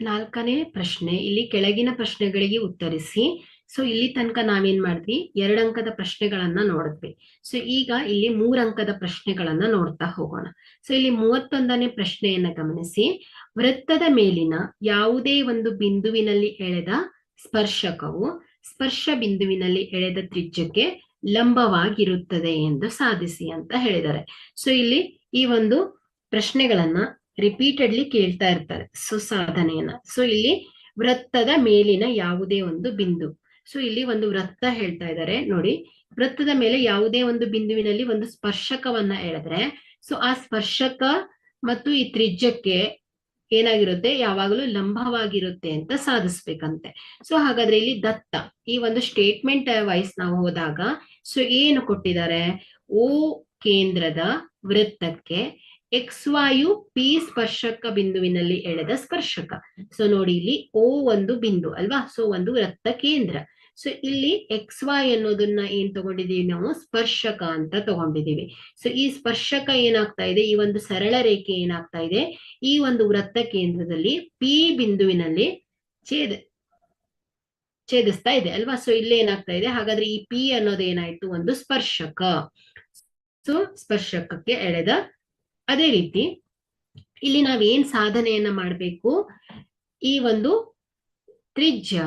ನಾಲ್ಕನೇ ಪ್ರಶ್ನೆ, ಇಲ್ಲಿ ಕೆಳಗಿನ ಪ್ರಶ್ನೆಗಳಿಗೆ ಉತ್ತರಿಸಿ. ಸೊ ಇಲ್ಲಿ ತನಕ ನಾವೇನ್ ಮಾಡಿದ್ವಿ? ಎರಡು ಅಂಕದ ಪ್ರಶ್ನೆಗಳನ್ನ ನೋಡಿದ್ವಿ. ಸೊ ಈಗ ಇಲ್ಲಿ ಮೂರ್ ಅಂಕದ ಪ್ರಶ್ನೆಗಳನ್ನ ನೋಡ್ತಾ ಹೋಗೋಣ. ಸೊ ಇಲ್ಲಿ ಮೂವತ್ತೊಂದನೇ ಪ್ರಶ್ನೆಯನ್ನ ಗಮನಿಸಿ. ವೃತ್ತದ ಮೇಲಿನ ಯಾವುದೇ ಒಂದು ಬಿಂದುವಿನಲ್ಲಿ ಎಳೆದ ಸ್ಪರ್ಶಕವು ಸ್ಪರ್ಶ ಬಿಂದುವಿನಲ್ಲಿ ಎಳೆದ ತ್ರಿಜ್ಯಕ್ಕೆ ಲಂಬವಾಗಿರುತ್ತದೆ ಎಂದು ಸಾಧಿಸಿ ಅಂತ ಹೇಳಿದ್ದಾರೆ. ಸೊ ಇಲ್ಲಿ ಈ ಒಂದು ಪ್ರಶ್ನೆಗಳನ್ನ ರಿಪೀಟೆಡ್ಲಿ ಕೇಳ್ತಾ ಇರ್ತಾರೆ. ಸೊ, ಸಾಧನೆಯನ್ನ. ಸೊ, ಇಲ್ಲಿ ವೃತ್ತದ ಮೇಲಿನ ಯಾವುದೇ ಒಂದು ಬಿಂದು. ಸೊ, ಇಲ್ಲಿ ಒಂದು ವೃತ್ತ ಹೇಳ್ತಾ ಇದ್ದಾರೆ. ನೋಡಿ, ವೃತ್ತದ ಮೇಲೆ ಯಾವುದೇ ಒಂದು ಬಿಂದುವಿನಲ್ಲಿ ಒಂದು ಸ್ಪರ್ಶಕವನ್ನ ಹೇಳಿದ್ರೆ ಸೊ, ಆ ಸ್ಪರ್ಶಕ ಮತ್ತು ಈ ತ್ರಿಜ್ಯಕ್ಕೆ ಏನಾಗಿರುತ್ತೆ? ಯಾವಾಗಲೂ ಲಂಬವಾಗಿರುತ್ತೆ ಅಂತ ಸಾಧಿಸ್ಬೇಕಂತೆ. ಸೊ, ಹಾಗಾದ್ರೆ ಇಲ್ಲಿ ದತ್ತ. ಈ ಒಂದು ಸ್ಟೇಟ್ಮೆಂಟ್ ವೈಸ್ ನಾವು ಹೋದಾಗ, ಸೊ, ಏನು ಕೊಟ್ಟಿದ್ದಾರೆ? ಓ ಕೇಂದ್ರದ ವೃತ್ತಕ್ಕೆ ಎಕ್ಸ್ ವಾಯು ಪಿ ಸ್ಪರ್ಶಕ ಬಿಂದುವಿನಲ್ಲಿ ಎಳೆದ ಸ್ಪರ್ಶಕ. ಸೊ ನೋಡಿ ಇಲ್ಲಿ ಓ ಒಂದು ಬಿಂದು ಅಲ್ವಾ? ಸೊ ಒಂದು ವೃತ್ತ ಕೇಂದ್ರ. ಸೊ ಇಲ್ಲಿ ಎಕ್ಸ್ ವೈ ಅನ್ನೋದನ್ನ ಏನ್ ತಗೊಂಡಿದೀವಿ ನಾವು? ಸ್ಪರ್ಶಕ ಅಂತ ತಗೊಂಡಿದೀವಿ ಸೊ ಈ ಸ್ಪರ್ಶಕ ಏನಾಗ್ತಾ ಇದೆ? ಈ ಒಂದು ಸರಳ ರೇಖೆ ಏನಾಗ್ತಾ ಇದೆ? ಈ ಒಂದು ವೃತ್ತ ಕೇಂದ್ರದಲ್ಲಿ ಪಿ ಬಿಂದುವಿನಲ್ಲಿ ಛೇದ, ಛೇದಿಸ್ತಾ ಇದೆ ಅಲ್ವಾ? ಸೊ ಇಲ್ಲಿ ಏನಾಗ್ತಾ ಇದೆ? ಹಾಗಾದ್ರೆ ಈ ಪಿ ಅನ್ನೋದು ಏನಾಯ್ತು? ಒಂದು ಸ್ಪರ್ಶಕ. ಸೊ ಸ್ಪರ್ಶಕಕ್ಕೆ ಎಳೆದ ಅದೇ ರೀತಿ ಇಲ್ಲಿ ನಾವ್ ಏನ್ ಸಾಧನೆಯನ್ನ ಮಾಡ್ಬೇಕು? ಈ ಒಂದು ತ್ರಿಜ್ಯ,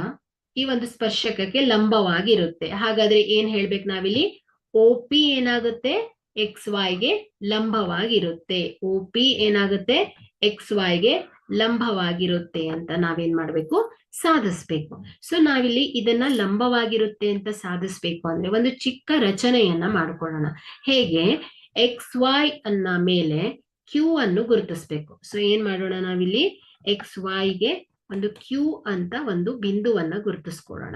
ಈ ಒಂದು ಸ್ಪರ್ಶಕಕ್ಕೆ ಲಂಬವಾಗಿರುತ್ತೆ. ಹಾಗಾದ್ರೆ ಏನ್ ಹೇಳ್ಬೇಕು ನಾವಿಲ್ಲಿ? ಒ ಏನಾಗುತ್ತೆ? ಎಕ್ಸ್ಗೆ ಲಂಬವಾಗಿರುತ್ತೆ. ಒ ಏನಾಗುತ್ತೆ? ಎಕ್ಸ್ಗೆ ಲಂಬವಾಗಿರುತ್ತೆ ಅಂತ ನಾವೇನ್ ಮಾಡ್ಬೇಕು? ಸಾಧಿಸ್ಬೇಕು. ಸೊ ನಾವಿಲ್ಲಿ ಇದನ್ನ ಲಂಬವಾಗಿರುತ್ತೆ ಅಂತ ಸಾಧಿಸ್ಬೇಕು ಅಂದ್ರೆ ಒಂದು ಚಿಕ್ಕ ರಚನೆಯನ್ನ ಮಾಡ್ಕೊಳ್ಳೋಣ. ಹೇಗೆ? ಎಕ್ಸ್ ವೈ ಅನ್ನ ಮೇಲೆ ಕ್ಯೂ ಅನ್ನು ಗುರುತಿಸ್ಬೇಕು. ಸೊ ಏನ್ ಮಾಡೋಣ ನಾವಿಲ್ಲಿ? ಎಕ್ಸ್ಗೆ ಒಂದು ಕ್ಯೂ ಅಂತ ಒಂದು ಬಿಂದುವನ್ನ ಗುರುತಿಸ್ಕೊಳ್ಳೋಣ.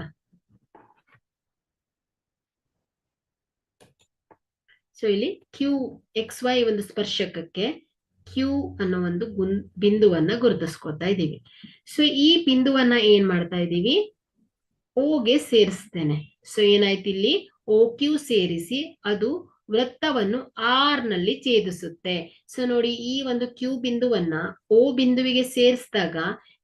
ಸೊ ಇಲ್ಲಿ ಕ್ಯೂ ಎಕ್ಸ್ ವೈ ಒಂದು ಸ್ಪರ್ಶಕಕ್ಕೆ ಕ್ಯೂ ಅನ್ನೋ ಒಂದು ಗುನ್, ಬಿಂದುವನ್ನ ಗುರುತಿಸ್ಕೊತಾ ಇದ್ದೀವಿ. ಸೊ ಈ ಬಿಂದುವನ್ನ ಏನ್ ಮಾಡ್ತಾ ಇದ್ದೀವಿ? ಓಗೆ ಸೇರಿಸ್ತೇನೆ. ಸೊ ಏನಾಯ್ತು ಇಲ್ಲಿ? ಓ ಕ್ಯೂ ಸೇರಿಸಿ ಅದು ವೃತ್ತವನ್ನು ಆರ್ನಲ್ಲಿ ಛೇದಿಸುತ್ತೆ. ಸೊ ನೋಡಿ ಈ ಒಂದು ಕ್ಯೂ ಬಿಂದುವನ್ನ ಓ ಬಿಂದುವಿಗೆ ಸೇರಿಸಿದಾಗ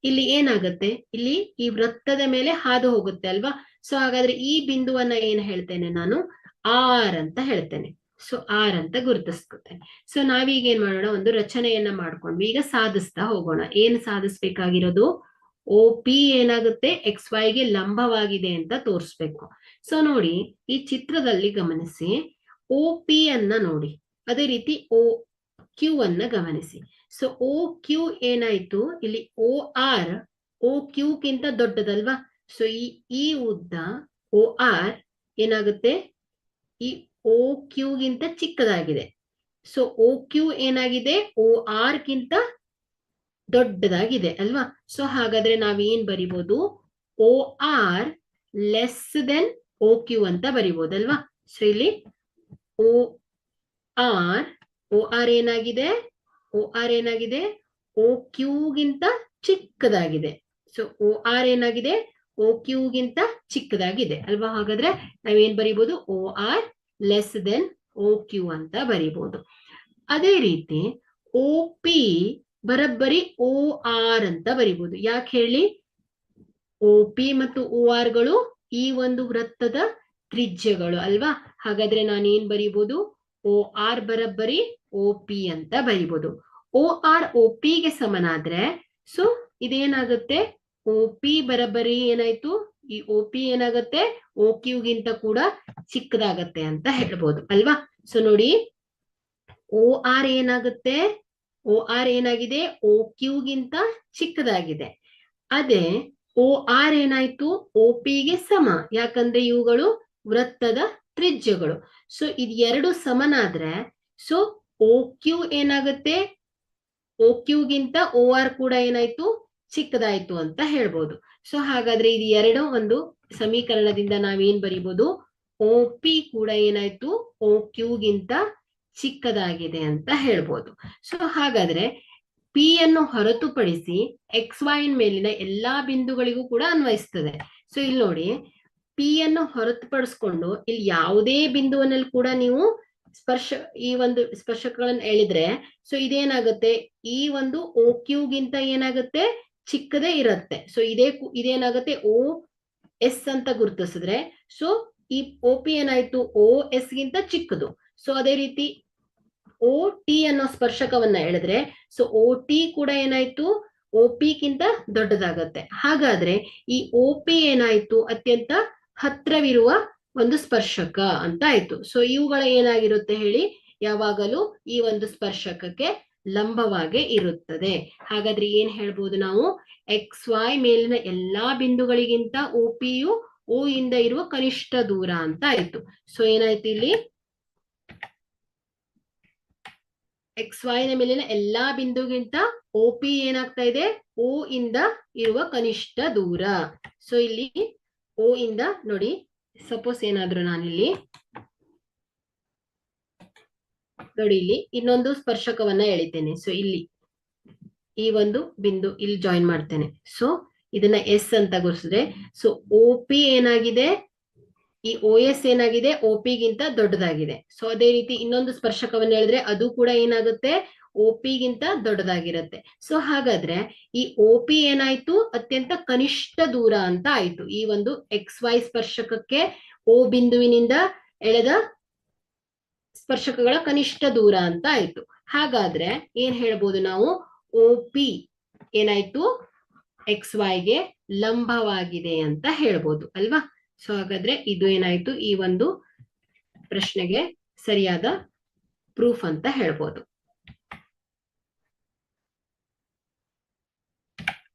ಇಲ್ಲಿ ಏನಾಗುತ್ತೆ? ಇಲ್ಲಿ ಈ ವೃತ್ತದ ಮೇಲೆ ಹಾದು ಹೋಗುತ್ತೆ ಅಲ್ವಾ? ಸೊ ಹಾಗಾದ್ರೆ ಈ ಬಿಂದುವನ್ನ ಏನ್ ಹೇಳ್ತೇನೆ ನಾನು? ಆರ್ ಅಂತ ಹೇಳ್ತೇನೆ. ಸೊ ಆರ್ ಅಂತ ಗುರುತಿಸ್ಕೊತೇನೆ. ಸೊ ನಾವೀಗ ಏನ್ ಮಾಡೋಣ? ಒಂದು ರಚನೆಯನ್ನ ಮಾಡ್ಕೊಂಡ್ವಿ. ಈಗ ಸಾಧಿಸ್ತಾ ಹೋಗೋಣ. ಏನ್ ಸಾಧಿಸ್ಬೇಕಾಗಿರೋದು? ಒ ಪಿ ಏನಾಗುತ್ತೆ? ಎಕ್ಸ್ಗೆ ಲಂಬವಾಗಿದೆ ಅಂತ ತೋರಿಸ್ಬೇಕು. ಸೊ ನೋಡಿ ಈ ಚಿತ್ರದಲ್ಲಿ ಗಮನಿಸಿ. ಓ ಪಿ ಅನ್ನ ನೋಡಿ. ಅದೇ ರೀತಿ ಓ ಕ್ಯೂ ಅನ್ನ ಗಮನಿಸಿ. ಸೊ ಓ ಕ್ಯೂ ಏನಾಯ್ತು? ಇಲ್ಲಿ ಓ ಆರ್ ಓ ಕ್ಯೂಗಿಂತ ದೊಡ್ಡದಲ್ವಾ? ಸೊ ಈ ಈ ಉದ್ದ ಓ ಆರ್ ಏನಾಗುತ್ತೆ? ಈ ಓ ಕ್ಯೂಗಿಂತ ಚಿಕ್ಕದಾಗಿದೆ. ಸೊ ಓ ಕ್ಯೂ ಏನಾಗಿದೆ? ಓ ಆರ್ ಗಿಂತ ದೊಡ್ಡದಾಗಿದೆ, ಅಲ್ವಾ? ಸೊ ಹಾಗಾದ್ರೆ ನಾವೇನ್ ಬರಿಬೋದು? O R less than O Q ಅಂತ ಬರಿಬೋದಲ್ವಾ? ಸೊ ಇಲ್ಲಿ ಓ ಆರ್ ಒ ಆರ್ ಏನಾಗಿದೆ? ಒ ಆರ್ ಏನಾಗಿದೆ? ಓ ಕ್ಯೂಗಿಂತ ಚಿಕ್ಕದಾಗಿದೆ. ಸೊ ಒ ಆರ್ ಏನಾಗಿದೆ? ಓ ಕ್ಯೂಗಿಂತ ಚಿಕ್ಕದಾಗಿದೆ. ಅಲ್ವಾ? ಹಾಗಾದ್ರೆ ನಾವೇನ್ ಬರಿಬಹುದು O R less than O Q ಅಂತ ಬರಿಬಹುದು ಅದೇ ರೀತಿ ಓ ಪಿ ಬರಬ್ಬರಿ ಒ ಆರ್ ಅಂತ ಬರಿಬಹುದು ಯಾಕೆ ಹೇಳಿ? ಓ ಪಿ ಮತ್ತು ಓ ಆರ್ಗಳು ಈ ಒಂದು ವೃತ್ತದ ತ್ರಿಜ್ಯಗಳು, ಅಲ್ವಾ? ಹಾಗಾದ್ರೆ ನಾನು ಏನ್ ಬರೀಬಹುದು ಓ ಆರ್ ಬರಬ್ಬರಿ, ಓ ಪಿ ಅಂತ ಬರಿಬಹುದು ಓ ಆರ್, ಓ ಗೆ ಸಮನಾದ್ರೆ, ಸೊ ಇದೇನಾಗುತ್ತೆ? ಓ ಪಿ ಬರಬ್ಬರಿ ಏನಾಯ್ತು? ಈ ಓ ಪಿ ಏನಾಗುತ್ತೆ? ಓ ಕ್ಯೂಗಿಂತ ಕೂಡ ಚಿಕ್ಕದಾಗತ್ತೆ ಅಂತ ಹೇಳ್ಬೋದು, ಅಲ್ವಾ? ಸೊ ನೋಡಿ, ಓ ಆರ್ ಏನಾಗುತ್ತೆ? ಓ ಆರ್ ಏನಾಗಿದೆ? ಓ ಕ್ಯೂಗಿಂತ ಚಿಕ್ಕದಾಗಿದೆ. ಅದೇ, ಓ ಆರ್ ಏನಾಯ್ತು? ಓ ಗೆ ಸಮ. ಯಾಕಂದ್ರೆ ಇವುಗಳು ವೃತ್ತದ ತ್ರಿಜ್ಯಗಳು. ಸೊ ಇದು ಎರಡು ಸಮನಾದ್ರೆ ಸೊ ಓ ಕ್ಯೂ ಏನಾಗುತ್ತೆ? ಓ ಕ್ಯೂಗಿಂತ ಓ ಆರ್ ಕೂಡ ಏನಾಯ್ತು? ಚಿಕ್ಕದಾಯ್ತು ಅಂತ ಹೇಳ್ಬೋದು. ಸೊ ಹಾಗಾದ್ರೆ ಇದು ಎರಡು ಒಂದು ಸಮೀಕರಣದಿಂದ ನಾವೇನ್ ಬರಿಬೋದು? ಓ ಪಿ ಕೂಡ ಏನಾಯ್ತು? ಓ ಕ್ಯೂಗಿಂತ ಚಿಕ್ಕದಾಗಿದೆ ಅಂತ ಹೇಳ್ಬೋದು. ಸೊ ಹಾಗಾದ್ರೆ ಪಿ ಅನ್ನು ಹೊರತುಪಡಿಸಿ ಎಕ್ಸ್ ವೈನ್ ಮೇಲಿನ ಎಲ್ಲಾ ಬಿಂದುಗಳಿಗೂ ಕೂಡ ಅನ್ವಯಿಸ್ತದೆ. ಸೊ ಇಲ್ಲಿ ನೋಡಿ ಪಿ ಅನ್ನು ಹೊರತುಪಡಿಸ್ಕೊಂಡು ಇಲ್ಲಿ ಯಾವುದೇ ಬಿಂದುವಿನಲ್ಲಿ ಕೂಡ ನೀವು ಸ್ಪರ್ಶ, ಈ ಒಂದು ಸ್ಪರ್ಶಕಗಳನ್ನು ಎಳಿದ್ರೆ ಸೊ ಇದೇನಾಗುತ್ತೆ? ಈ ಒಂದು ಓ ಕ್ಯೂಗಿಂತ ಏನಾಗುತ್ತೆ? ಚಿಕ್ಕದೇ ಇರುತ್ತೆ. ಸೊ ಇದೇ ಇದೇನಾಗುತ್ತೆ? ಓ ಎಸ್ ಅಂತ ಗುರುತಿಸಿದ್ರೆ ಸೊ ಈ ಒ ಪಿ ಏನಾಯ್ತು? ಓ ಎಸ್ ಗಿಂತ ಚಿಕ್ಕದು. ಸೊ ಅದೇ ರೀತಿ ಓ ಟಿ ಅನ್ನೋ ಸ್ಪರ್ಶಕವನ್ನ ಎಳೆದ್ರೆ ಸೊ ಓ ಟಿ ಕೂಡ ಏನಾಯ್ತು? ಒ ಪಿ ಗಿಂತ ದೊಡ್ಡದಾಗತ್ತೆ. ಹಾಗಾದ್ರೆ ಈ ಒ ಪಿ ಏನಾಯ್ತು? ಅತ್ಯಂತ ಹತ್ರವಿರುವ ಒಂದು ಸ್ಪರ್ಶಕ ಅಂತ ಆಯ್ತು. ಸೊ ಇವುಗಳ ಏನಾಗಿರುತ್ತೆ ಹೇಳಿ? ಯಾವಾಗಲೂ ಈ ಒಂದು ಸ್ಪರ್ಶಕಕ್ಕೆ ಲಂಬವಾಗಿ ಇರುತ್ತದೆ. ಹಾಗಾದ್ರೆ ಏನ್ ಹೇಳ್ಬೋದು ನಾವು? ಎಕ್ಸ್ ವೈ ಮೇಲಿನ ಎಲ್ಲಾ ಬಿಂದುಗಳಿಗಿಂತ ಒ ಯು ಓ ಇಂದ ಇರುವ ಕನಿಷ್ಠ ದೂರ ಅಂತ ಆಯ್ತು. ಸೊ ಏನಾಯ್ತು ಇಲ್ಲಿ? ಎಕ್ಸ್ ವೈ ನ ಮೇಲಿನ ಎಲ್ಲಾ ಬಿಂದುಗಿಂತ ಒ ಪಿ ಏನಾಗ್ತಾ ಇದೆ? ಓ ಇಂದ ಇರುವ ಕನಿಷ್ಠ ದೂರ. ಸೊ ಇಲ್ಲಿ ಓ ಇಂದ ನೋಡಿ ಸಪೋಸ್ ಏನಾದ್ರು ನಾನಿಲ್ಲಿ ನೋಡಿ ಇಲ್ಲಿ ಇನ್ನೊಂದು ಸ್ಪರ್ಶಕವನ್ನ ಎಳಿತೇನೆ. ಸೊ ಇಲ್ಲಿ ಈ ಒಂದು ಬಿಂದು ಇಲ್ಲಿ ಜಾಯಿನ್ ಮಾಡ್ತೇನೆ. ಸೊ ಇದನ್ನ ಎಸ್ ಅಂತ ಗುರುಸಿದ್ರೆ ಸೊ ಒ ಪಿ ಏನಾಗಿದೆ? ಈ ಓ ಎಸ್ ಏನಾಗಿದೆ? ಒ ದೊಡ್ಡದಾಗಿದೆ. ಸೊ ಅದೇ ರೀತಿ ಇನ್ನೊಂದು ಸ್ಪರ್ಶಕವನ್ನ ಹೇಳಿದ್ರೆ ಅದು ಕೂಡ ಏನಾಗುತ್ತೆ? ಒ ಪಿ ಗಿಂತ ದೊಡ್ಡದಾಗಿರುತ್ತೆ. ಸೊ ಹಾಗಾದ್ರೆ ಈ ಒ ಪಿ ಏನಾಯ್ತು? ಅತ್ಯಂತ ಕನಿಷ್ಠ ದೂರ ಅಂತ ಆಯ್ತು. ಈ ಒಂದು ಎಕ್ಸ್ ವೈ ಸ್ಪರ್ಶಕಕ್ಕೆ ಓ ಬಿಂದುವಿನಿಂದ ಎಳೆದ ಸ್ಪರ್ಶಕಗಳ ಕನಿಷ್ಠ ದೂರ ಅಂತ ಆಯ್ತು. ಹಾಗಾದ್ರೆ ಏನ್ ಹೇಳ್ಬೋದು ನಾವು? ಒ ಏನಾಯ್ತು? ಎಕ್ಸ್ ವೈಗೆ ಲಂಬವಾಗಿದೆ ಅಂತ ಹೇಳ್ಬೋದು, ಅಲ್ವಾ? ಸೊ ಹಾಗಾದ್ರೆ ಇದು ಏನಾಯ್ತು? ಈ ಒಂದು ಪ್ರಶ್ನೆಗೆ ಸರಿಯಾದ ಪ್ರೂಫ್ ಅಂತ ಹೇಳ್ಬೋದು.